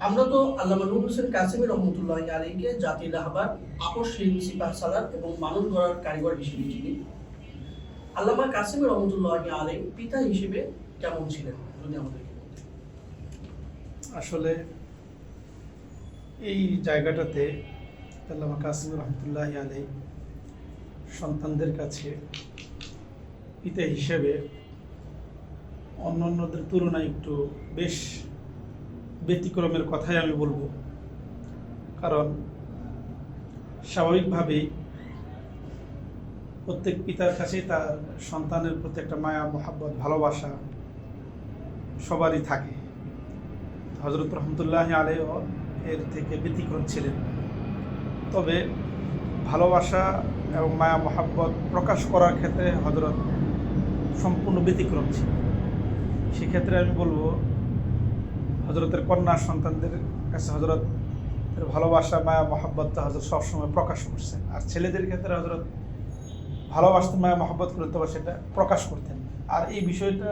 আমরা তো আল্লামা নুর হোসেন কাসিমি রহমতুল্লাহ আলীকে জাতির রাহবার আকস্মিক সিপাহ সালার এবং মানুষ গড়ার কারিগর হিসেবে চিনি। আল্লামা কাসিমি রহমতুল্লাহ আলী পিতা হিসেবে কেমন ছিলেন? যদি আমাদেরকে আসলে এই জায়গাটাতে আল্লামা কাসিম রহমতুল্লাহ আলাই সন্তানদের কাছে পিতা হিসেবে অন্যান্যদের তুলনায় একটু বেশ ব্যতিক্রমের কথাই আমি বলব। কারণ স্বাভাবিকভাবেই প্রত্যেক পিতার কাছেই তার সন্তানের প্রতি একটা মায়া, মহাব্বত, ভালোবাসা সবারই থাকে। হজরত রহমতুল্লাহ আলেও এর থেকে ব্যতিক্রম ছিলেন। তবে ভালোবাসা এবং মায়া, মহাব্বত প্রকাশ করার ক্ষেত্রে হজরত সম্পূর্ণ ব্যতিক্রম ছিল। সেক্ষেত্রে আমি বলব হজরতের কন্যা সন্তানদের কাছে হজরত ভালোবাসা, মায়া মহাব্বতটা হজরত সবসময় প্রকাশ করছেন আর ছেলেদের ক্ষেত্রে হজরত ভালোবাসতেন, মায়া, মহাব্বত করতেন তবে সেটা প্রকাশ করতেন। আর এই বিষয়টা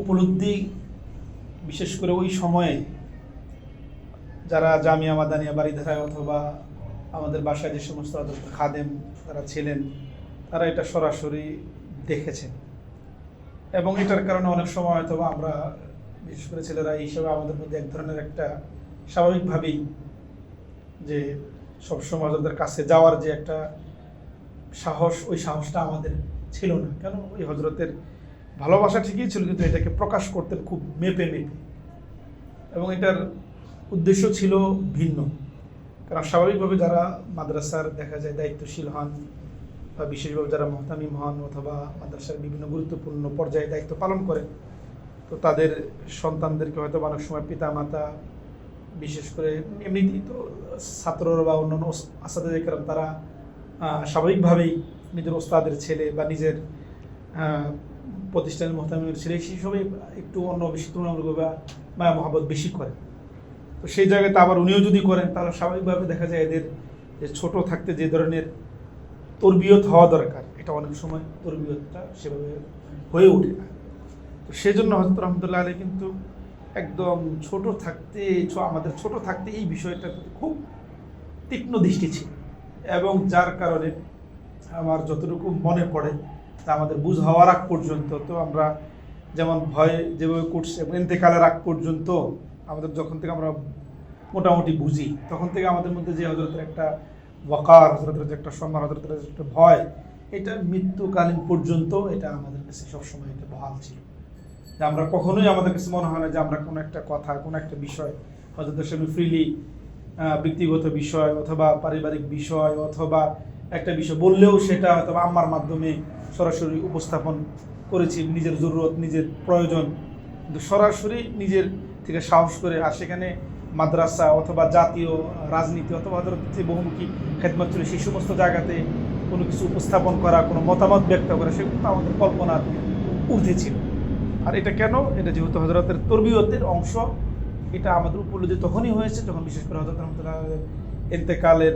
উপলব্ধি বিশেষ করে ওই সময়ে যারা জামিয়া মাদানিয়া বাড়িধারায় অথবা আমাদের বাসায় যে সমস্ত খাদেম তারা ছিলেন, তারা এটা সরাসরি দেখেছেন। এবং এটার কারণে অনেক সময় হয়তো আমরা বিশেষ করে ছেলেরা এই হিসেবে আমাদের মধ্যে এক ধরনের একটা স্বাভাবিকভাবেই যে সব সবসময় হজরতের কাছে যাওয়ার যে একটা সাহস, ওই সাহসটা আমাদের ছিল না। কেন? ওই হজরতের ভালোবাসা ঠিকই ছিল, কিন্তু এটাকে প্রকাশ করতেন খুব মেপে মেপে। এবং এটার উদ্দেশ্য ছিল ভিন্ন। কারণ স্বাভাবিকভাবে যারা মাদ্রাসার দেখা যায় দায়িত্বশীল হন বা বিশেষভাবে যারা মহতামিম হন অথবা মাদ্রাসার বিভিন্ন গুরুত্বপূর্ণ পর্যায়ে দায়িত্ব পালন করে তো তাদের সন্তানদেরকে হয়তো অনেক সময় পিতা মাতা বিশেষ করে এমনিতেই তো ছাত্ররা বা অন্যান্য আসাদের কারণ তারা স্বাভাবিকভাবেই নিজের ওস্তাদের ছেলে বা নিজের প্রতিষ্ঠানের মহতামিমের ছেলে সেই সবই একটু অন্য বেশি তুলনামূলক বা মায়া মহাবত বেশি করে। তো সেই জায়গাতে আবার উনিও যদি করেন, তাহলে স্বাভাবিকভাবে দেখা যায় এদের যে ছোট থাকতে যে ধরনের তরবিয়ত হওয়া দরকার। এটা অনেক সময় তরবিয়তটা সেভাবে হয়ে ওঠে না। সেজন্য হজরত রহমতুল্লাহ আলী কিন্তু একদম ছোট থাকতে আমাদের ছোট থাকতে এই বিষয়টা খুব তীক্ষ্ণ দৃষ্টি ছিল। এবং যার কারণে আমার যতটুকু মনে পড়ে তা আমাদের বুঝ হওয়ার আগ পর্যন্ত তো আমরা যেমন ভয় যেভাবে করছে এবং এতেকালের আগ পর্যন্ত আমাদের যখন থেকে আমরা মোটামুটি বুঝি, তখন থেকে আমাদের মধ্যে যে হজরতের একটা ওয়াকার হজরতের যে একটা সম্মান হজরতের যে একটা ভয়, এটা মৃত্যুকালীন পর্যন্ত এটা আমাদের কাছে সবসময় এটা বহাল ছিল। যে আমরা কখনোই আমাদের কাছে মনে হয় না যে আমরা কোনো একটা কথা, কোনো একটা বিষয় হজরতের সঙ্গে ফ্রিলি ব্যক্তিগত বিষয় অথবা পারিবারিক বিষয় অথবা একটা বিষয় বললেও সেটা হয়তো আম্মার মাধ্যমে সরাসরি উপস্থাপন করেছি, নিজের জরুরত, নিজের প্রয়োজন। কিন্তু সরাসরি নিজের থেকে সাহস করে, আর সেখানে মাদ্রাসা অথবা জাতীয় রাজনীতি অথবা যে বহুমুখী খেদমত ছিল সেই সমস্ত জায়গাতে কোনো কিছু উপস্থাপন করা, কোনো মতামত ব্যক্ত করা, সেগুলো আমাদের কল্পনার ঊর্ধ্বে ছিল। আর এটা কেন? এটা যেহেতু হজরতের তরবিয়তের অংশ, এটা আমাদের উপলব্ধি তখনই হয়েছে যখন বিশেষ করে হজরত রহমতুল্লাহ এতেকালের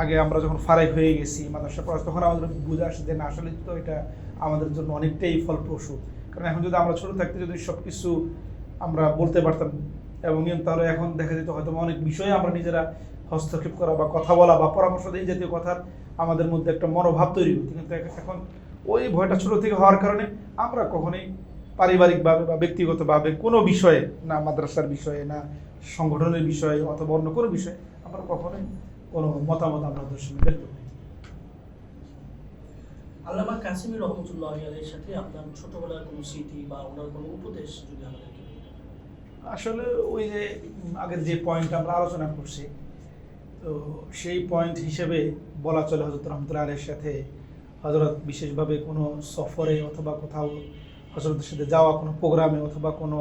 আগে আমরা যখন ফারাক হয়ে গেছি মাদ্রাসা পড়া তখন আমাদের বুঝে আসে যে না, আসলে তো এটা আমাদের জন্য অনেকটাই ফলপ্রসূ। কারণ এখন যদি আমরা ছোট থাকতে যদি সব কিছু আমরা বলতে পারতাম, এবং তাহলে এখন দেখা যেত হয়তো অনেক বিষয়ে আমরা নিজেরা হস্তক্ষেপ করা বা কথা বলা বা পরামর্শ দেয় জাতীয় কথার আমাদের মধ্যে একটা মনোভাব তৈরি হতো। কিন্তু এখন ওই ভয়টা ছোট থেকে হওয়ার কারণে আমরা কখনোই পারিবারিকভাবে বা ব্যক্তিগতভাবে কোনো বিষয়ে না মাদ্রাসার বিষয়ে না সংগঠনের বিষয়ে অথবা অন্য কোনো বিষয়ে আমরা কখনোই কোনো মতামত আমরা সঙ্গে ব্যক্ত করি। আল্লামা কাসিমি রহমতুল্লাহ আলীর সাথে আপনার ছোটবেলার কোনো স্মৃতি বা ওনার কোনো উপদেশ যদি আমাদেরকে আসলে ওই যে আগের যে পয়েন্ট আমরা আলোচনা করছি তো সেই পয়েন্ট হিসেবে বলা চলে হজরত রহমতুল্লাহ আলের সাথে হজরত বিশেষভাবে কোনো সফরে অথবা কোথাও হজরতের সাথে যাওয়া, কোনো প্রোগ্রামে অথবা কোনো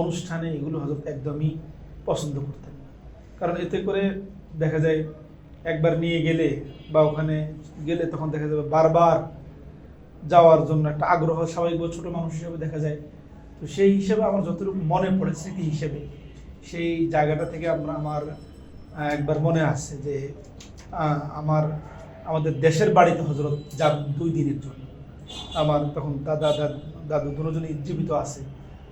অনুষ্ঠানে এগুলো হজরত একদমই পছন্দ করতেন। কারণ এতে করে দেখা যায় একবার নিয়ে গেলে বা ওখানে গেলে তখন দেখা যাবে বারবার যাওয়ার জন্য একটা আগ্রহ স্বাভাবিকভাবে ছোটো মানুষ হিসেবে দেখা যায় তো সেই হিসেবে আমার যতটুকু মনে পড়ে, স্মৃতি হিসেবে, সেই জায়গাটা থেকে আমরা আমার একবার মনে আছে যে আমার, আমাদের দেশের বাড়িতে হজরত যাব দুই দিনের জন্য আমার তখন দাদা দাদু দুজনই জীবিত আছে।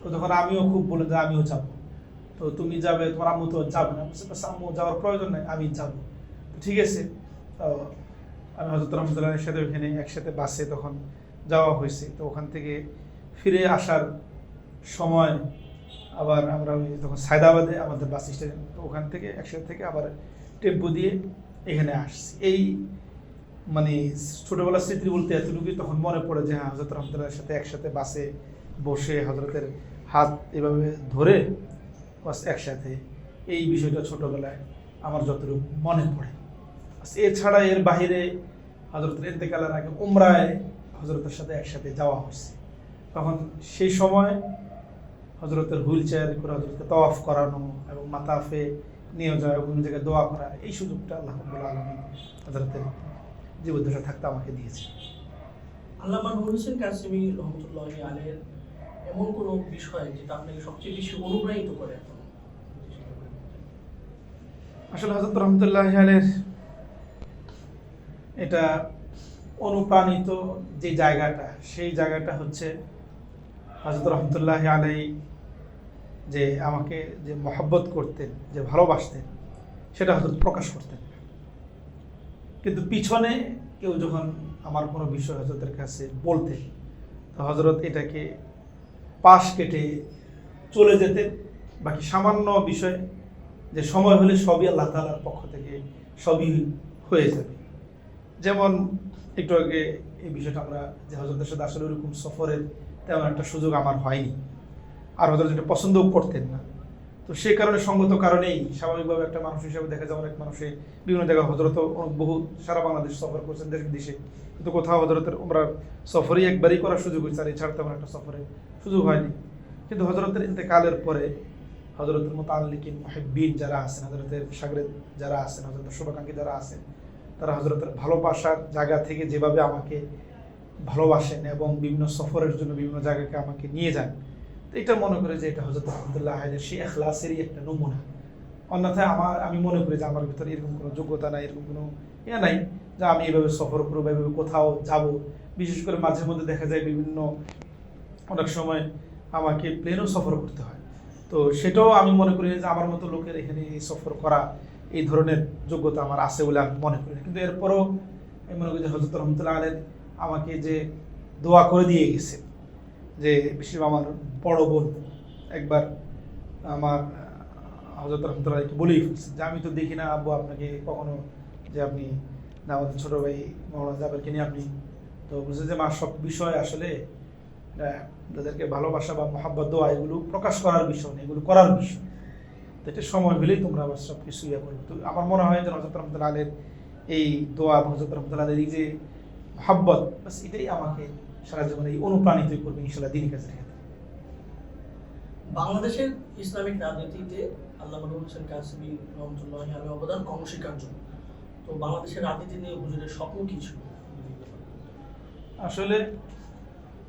তো তখন আমিও খুব বলে যে আমিও যাব। তো তুমি যাবে তোমার আম্মু তো যাবে না। বলছে, "বাস, আম্মু যাওয়ার প্রয়োজন নাই আমি যাব। ঠিক আছে। তো আমি হজরত রহমতুল্লাহের সাথে ওখানে একসাথে বাসে তখন যাওয়া হয়েছে। তো ওখান থেকে ফিরে আসার সময় আবার আমরা ওই তখন সায়দাবাদে আমাদের বাস স্টেশন তো ওখান থেকে একসাথে থেকে আবার টেম্পো দিয়ে এখানে আসছি। এই মানে ছোটবেলার স্মৃতি বলতে এতটুকুই তখন মনে পড়ে যে হ্যাঁ হজরত রহমতুল্লাহের সাথে একসাথে বাসে বসে হজরতের হাত এভাবে ধরে বাস একসাথে এই বিষয়টা ছোটবেলায় আমার যতটুকু মনে পড়ে। এছাড়া এর বাইরে হজরতের এতেকালের আগে উমরায় হজরতের সাথে একসাথে যাওয়া হয়েছে। তখন সেই সময় হজরতের হুইল চেয়ার করে হজরতকে তওয়াফ করানো এবং মাতাফে নিয়ে যাওয়া এবং জায়গায় দোয়া করা, এই সুযোগটা আল্লাহ আলমী হজরতের জীবদ্দশা থাকতে আমাকে দিয়েছে। আল্লামা নুর হোসেন কাসিমি রহমতুল্লাহ আলের এমন কোনো বিষয় যেটা আপনাকে সবচেয়ে বেশি অনুপ্রাণিত করে আসলে হজরত রহমতুল্লাহ আলের এটা অনুপ্রাণিত যে জায়গাটা সেই জায়গাটা হচ্ছে হজরত রহমতুল্লাহ আলাই যে আমাকে যে মহব্বত করতেন যে ভালোবাসতেন সেটা হজরত প্রকাশ করতেন। কিন্তু পিছনে কেউ যখন আমার কোনো বিষয় হজরতের কাছে বলতে, তো হজরত এটাকে পাশ কেটে চলে যেতেন বাকি সামান্য বিষয় যে সময় হলে সবই আল্লাহ তালার পক্ষ থেকে সবই হয়ে যাবে। যেমন একটু আগে এই বিষয়টা আমরা যে হজরতের সাথে আসলে ওরকম সফরের তেমন একটা সুযোগ আমার হয়নি। আর হজরত যেটা পছন্দও করতেন না। তো সেই কারণে সঙ্গত কারণেই স্বাভাবিকভাবে একটা মানুষ হিসেবে দেখা যায় অনেক মানুষে বিভিন্ন জায়গায় হজরত বহু সারা বাংলাদেশ সফর করছেন দেশ বিদেশে। কিন্তু কোথাও হজরতের ওমরার সফরই একবারই করার সুযোগ হয়েছে আর এছাড়া তেমন একটা সফরে সুযোগ হয়নি। কিন্তু হজরতের ইন্তেকালের পরে হজরতের মতো মোতাল্লিকিন মহিবিন যারা আছেন হজরতের সাগরেদ যারা আছেন হজরতের শুভাকাঙ্ক্ষী যারা আছেন, তারা হজরতের ভালোবাসার জায়গা থেকে যেভাবে আমাকে ভালোবাসেন এবং বিভিন্ন সফরের জন্য বিভিন্ন জায়গাকে আমাকে নিয়ে যান এটা মনে করে যে এটা হজরত রহমতুল্লাহ আহের সেই এখলাসেরই একটা নমুনা। অন্যথায় আমার, আমি মনে করি যে আমার ভিতরে এরকম কোনো যোগ্যতা নাই, এরকম কোনো ইয়ে নাই যে আমি এভাবে সফর করব বা এভাবে কোথাও যাব। বিশেষ করে মাঝে মধ্যে দেখা যায় বিভিন্ন, অনেক সময় আমাকে প্লেনও সফর করতে হয়। তো সেটাও আমি মনে করি যে আমার মতো লোকের এখানে এই সফর করা, এই ধরনের যোগ্যতা আমার আছে বলে আমি মনে করি না। কিন্তু এরপরও আমি মনে করি যে হজরত রহমতুল্লাহ আলের আমাকে যে দোয়া করে দিয়ে গেছে যে বিশেষ আমার বড় বোন একবার আমার হজরত রহমতুল্লাহ বলেই ফেলছে যে, আমি তো দেখি না আব্বু আপনাকে কখনো যে আপনি আমাদের ছোটো ভাই মৌলানা জাবেরকে নিয়ে আপনি তো বুঝছে যে, মা, সব বিষয় আসলে তাদেরকে ভালোবাসা বা মহাব্বত দোয়া এগুলো প্রকাশ করার বিষয় না, এগুলো করার বিষয়। তো এটা সময় হলেই তোমরা আবার সব কিছু ইয়ে করবে। তো আমার মনে হয় যে হজরত রহমতুল্লাহ আলের এই দোয়া এবং হজরত রহমতুল্লাহ আলের এই যে মহাব্বত, বাস এটাই আমাকে সারা জীবনে এই অনুপ্রাণিত করবে ইনশাল্লাহ কাজের ক্ষেত্রে বাংলাদেশের ইসলামিক রাজনীতিতে আল্লামা নুর হোসেন কাসিমি রহমতুল্লাহ আলের অবদান অনস্বীকার্য। তো বাংলাদেশের রাজনীতি নিয়ে হুজুরের স্বপ্ন কি ছিল? আসলে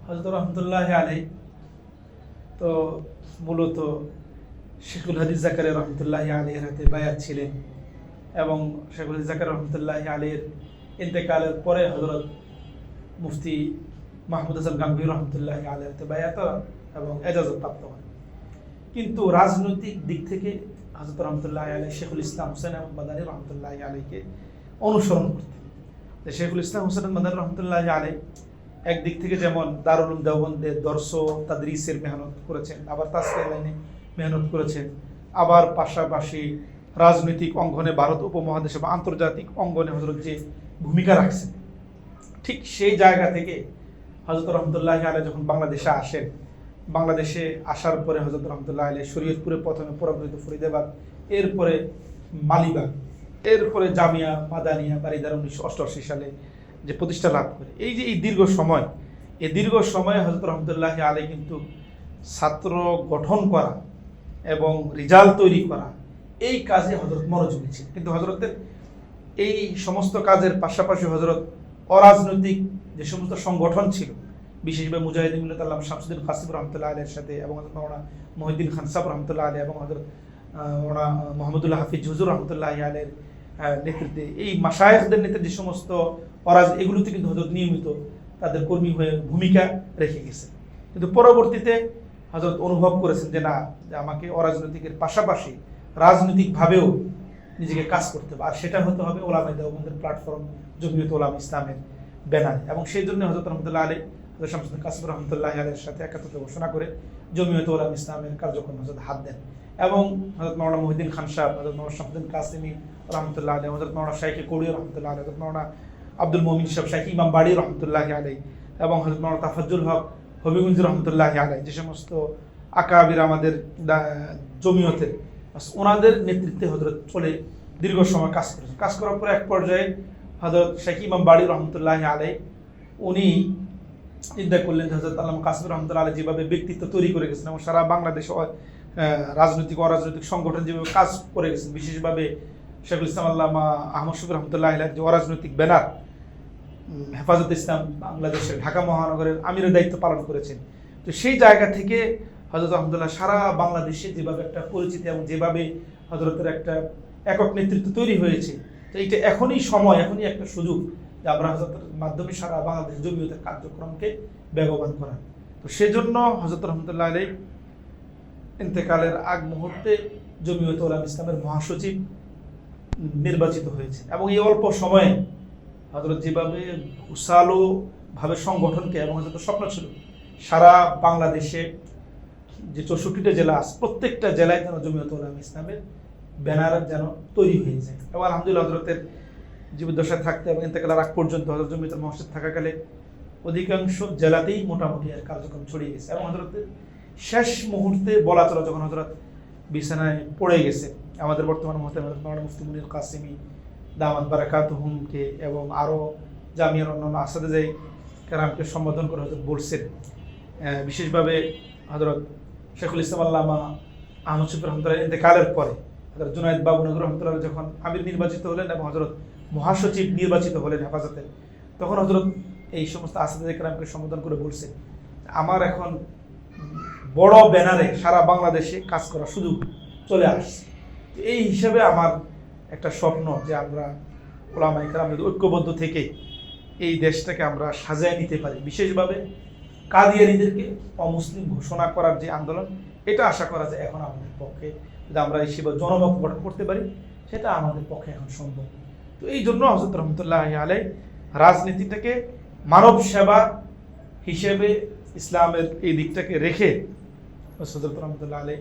হজরত রহমতুল্লাহ আলী তো মূলত শেখুল হাদিস জাকারের রহমতুল্লাহ আলীর হাতে বায়াত ছিলেন এবং শেখুল হাদিস জাকার রহমতুল্লাহ আলীর ইন্তেকালের পরে হজরত মুফতি মাহমুদ হাসান গাঙ্গুই রহমতুল্লাহ আলীর হাতে বায়াত এবং এজাজত প্রাপ্ত হন। কিন্তু রাজনৈতিক দিক থেকে হজরত রহমতুল্লাহ আলী শেখুল ইসলাম হোসেন আহমদ মাদানী রহমতুল্লাহ আলীকে অনুসরণ করতেন। যে শেখুল ইসলাম হোসেন মাদানী রহমতুল্লাহ আলী একদিক থেকে যেমন দারুল দেওবন্দের দর্শ, তাদরিসের মেহনত করেছেন, আবার তাসকে লাইনে মেহনত করেছেন, আবার পাশাপাশি রাজনৈতিক অঙ্গনে ভারত উপমহাদেশে বা আন্তর্জাতিক অঙ্গনে হজরত যে ভূমিকা রাখছেন, ঠিক সেই জায়গা থেকে হজরত রহমতুল্লাহ আলী যখন বাংলাদেশে আসেন, বাংলাদেশে আসার পরে হজরত রহমতুল্লাহ আলী শরীয়তপুরে প্রথমে পরামৃত ফরিদাবাদ, এরপরে মালিবাগ, এরপরে জামিয়া, মাদানিয়া বারিদার উনিশশো অষ্টআশি সালে যে প্রতিষ্ঠা লাভ করে। এই যে এই দীর্ঘ সময়, এই দীর্ঘ সময়ে হজরত রহমতুল্লাহ আলী কিন্তু ছাত্র গঠন করা এবং রিজাল্ট তৈরি করা, এই কাজে হজরত মনোযোগী ছিল কিন্তু হজরতের এই সমস্ত কাজের পাশাপাশি হজরত অরাজনৈতিক যে সমস্ত সংগঠন ছিল, বিশেষভাবে মুজাহিদিন মিল্লাত আল্লাহ শামসুদ্দিন কাসিম রহমতুল্লাহ আলের সাথে এবং হজরত মৌলানা মহিউদ্দিন খান সাহেব রহমতুল্লাহ আলী এবং হজরত মৌলানা মোহাম্মদুল্লাহ হাফিজ হুজুর রহমতুল্লাহ আলের নেতৃত্বে এই মাসায়েখদের নেতৃত্বে যে সমস্ত অরাজ, এগুলোতে কিন্তু হজরত নিয়মিত তাদের কর্মী হয়ে ভূমিকা রেখে গেছে। কিন্তু পরবর্তীতে হজরত অনুভব করেছেন যে না, যে আমাকে অরাজনৈতিকের পাশাপাশি রাজনৈতিকভাবেও নিজেকে কাজ করতে হবে। আর সেটা হতে হবে ওলামাই দেওবন্দের প্ল্যাটফর্ম জমিয়ত ওলাম ইসলামের ব্যানার এবং সেই জন্য হজরত রহমতুল্লাহ আলী হজরত শামসুদ্দিন কাসিম রহমতুল্লাহ আলীর সাথে একাত্রতা ঘোষণা করে জমিয়ত ওলাম ইসলামের কার্যক্রম হজরত হাত দেন। এবং হজরত মৌলানা মহিদ্দিন খান সাহেব হজরত মৌলানা শামসুদ্দিন কাসিমি রহমতুল্লাহ আলী হজরত মৌলানা শাইখে কৌড়ি রহমতুল্লাহ আলী হজরত মৌলানা আব্দুল মমিন সাহেব, শাইখ ইমাম বাড়ি রহমতুল্লাহ আলী এবং হজরত মৌলানা তাফাজ্জুল হক হবিগঞ্জ রহমতুল্লাহ আলাই যে সমস্ত আকাবির আমাদের জমিয়তের, ওনাদের নেতৃত্বে হজরত চলে দীর্ঘ সময় কাজ করেছেন। কাজ করার পর এক পর্যায়ে হজরত শেখ ইমাম বাড়ি রহমতুল্লাহ আলাই উনি চিন্তা করলেন হজরত আল্লাহ কাসিম রহমতুল্লাহ আলাই যেভাবে ব্যক্তিত্ব তৈরি করে গেছেন এবং সারা বাংলাদেশ রাজনৈতিক অরাজনৈতিক সংগঠন যেভাবে কাজ করে গেছেন, বিশেষভাবে শেখুল ইসলাম আল্লামা আহমদ শফির রহমতুল্লাহ আলাই যে অরাজনৈতিক ব্যানার হেফাজত ইসলাম বাংলাদেশের ঢাকা মহানগরের আমিরের দায়িত্ব পালন করেছেন। তো সেই জায়গা থেকে হজরত আহমদুল্লাহ সারা বাংলাদেশে যেভাবে একটা পরিচিতি এবং যেভাবে হজরতের একটা একক নেতৃত্ব তৈরি হয়েছে তো এটা এখনই সময়, এখনই একটা সুযোগ যে আমরা হজরতের মাধ্যমে সারা বাংলাদেশ জমিয়তের কার্যক্রমকে বেগবান করা। তো সেজন্য হজরত রহমতুল্লাহ আলী ইন্তেকালের আগ মুহূর্তে জমিয়ত ওলাম ইসলামের মহাসচিব নির্বাচিত হয়েছে এবং এই অল্প সময়ে হজরত যেভাবে ভাবে সংগঠনকে এবং হজরত স্বপ্ন ছিল সারা বাংলাদেশে যে চৌষট্টিটা জেলা প্রত্যেকটা জেলায় যেন জমিয়ত উলাম ইসলামের ব্যানার যেন তৈরি হয়ে যায়। এবং আলহামদুলিল্লাহ হজরতের জীবদ্দশায় থাকতে এবং ইন্তেকালের আগ পর্যন্ত হজরত জমিয়তের মসজিদ থাকাকালে অধিকাংশ জেলাতেই মোটামুটি আর কার্যক্রম ছড়িয়ে গেছে। এবং হজরতের শেষ মুহূর্তে বলা চলা যখন হজরত বিছানায় পড়ে গেছে, আমাদের বর্তমান মাওলানা মুফতি মুনির কাসিমি, দামাত বারাকাত হুমকে এবং আরও জামিয়ার অন্যান্য আসাদে যাই কেরামকে সম্বোধন করে হজরত বলছেন বিশেষভাবে হজরত শেখুল ইসলাম আল্লামা আহমদ শফির রহমতুল্লাহ ইন্তেকালের পরে হজরত জুনায়দ বাবু নগর রহমতুল্লাহ যখন আমির নির্বাচিত হলেন এবং হজরত মহাসচিব নির্বাচিত হলেন হেফাজতে, তখন হজরত এই সমস্ত আসাদে কেরামকে সম্বোধন করে বলছে, আমার এখন বড় ব্যানারে সারা বাংলাদেশে কাজ করার সুযোগ চলে আসছে। এই হিসাবে আমার একটা স্বপ্ন যে আমরা ওলামাই কালাম যদি ঐক্যবদ্ধ থেকে এই দেশটাকে আমরা সাজায় নিতে পারি। বিশেষভাবে কাদিয়ানিদেরকে অমুসলিম ঘোষণা করার যে আন্দোলন এটা আশা করা যায় এখন আমাদের পক্ষে যদি আমরা এই সেবা জনমত গঠন করতে পারি, সেটা আমাদের পক্ষে এখন সম্ভব। তো এই জন্য হজরত রহমতুল্লাহ আলাই রাজনীতিটাকে মানব সেবা হিসেবে ইসলামের এই দিকটাকে রেখে হজরত রহমতুল্লাহ আলাই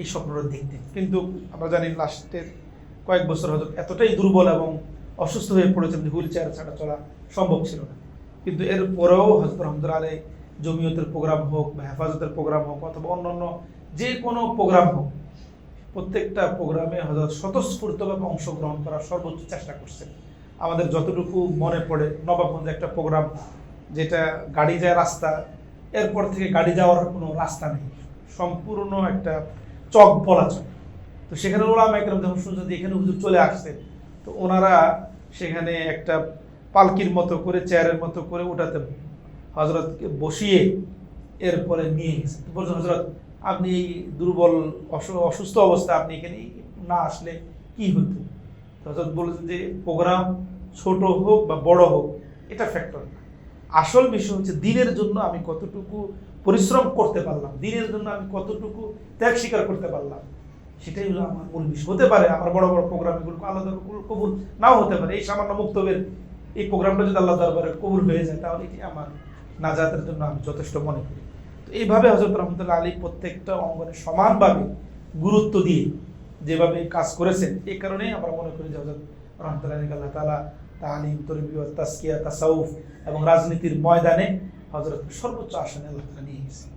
এই স্বপ্নটা দেখতেন কিন্তু আমরা জানি লাস্টের কয়েক বছর হয়তো এতটাই দুর্বল এবং অসুস্থ হয়ে পড়েছেন যে হুইল চেয়ার ছাড়া চলা সম্ভব ছিল না। কিন্তু এর পরেও হজরত রহমতুল্লাহ আলাই জমিয়তের প্রোগ্রাম হোক বা হেফাজতের প্রোগ্রাম হোক অথবা অন্যান্য যে কোনো প্রোগ্রাম হোক, প্রত্যেকটা প্রোগ্রামে হজরত স্বতঃস্ফূর্তভাবে অংশগ্রহণ করার সর্বোচ্চ চেষ্টা করছেন আমাদের যতটুকু মনে পড়ে, নবাবগঞ্জে একটা প্রোগ্রাম যেটা গাড়ি যায় রাস্তা, এরপর থেকে গাড়ি যাওয়ার কোনো রাস্তা নেই। সম্পূর্ণ একটা চক বলা চক তো সেখানে ওলামা একরম যখন শুনছেন যে এখানে হুজুর চলে আসছেন তো ওনারা সেখানে একটা পালকির মতো করে, চেয়ারের মতো করে ওটাতে হজরতকে বসিয়ে এরপরে নিয়ে গেছে। বলছেন হজরত আপনি এই দুর্বল, অসু- অসুস্থ অবস্থা আপনি এখানে না আসলে কি হতো? হজরত বলেছেন যে, প্রোগ্রাম ছোট হোক বা বড় হোক, এটা ফ্যাক্টর না। আসল বিষয় হচ্ছে দিনের জন্য আমি কতটুকু পরিশ্রম করতে পারলাম, দিনের জন্য আমি কতটুকু ত্যাগ স্বীকার করতে পারলাম, সেটাই হলো আমার মূল বিষয়। হতে পারে আমার বড় বড় প্রোগ্রাম এগুলো আলাদা কবুল নাও হতে পারে। এই সামান্য মুক্তবের এই প্রোগ্রামটা যদি আল্লাহ দরবারে কবুল হয়ে যায়, তাহলে এটি আমার নাজাতের জন্য আমি যথেষ্ট মনে করি। তো এইভাবে হজরত রহমতুল্লাহ আলী প্রত্যেকটা অঙ্গনে সমানভাবে গুরুত্ব দিয়ে যেভাবে কাজ করেছেন, এ কারণেই আমরা মনে করি যে হজরত রহমতুল্লাহ আলী আল্লাহ তালা তালিম, তরবিয়ত তাসকিয়া তাসাউফ এবং রাজনীতির ময়দানে হজরত সর্বোচ্চ আসনে আল্লাহ তালা নিয়ে গেছেন।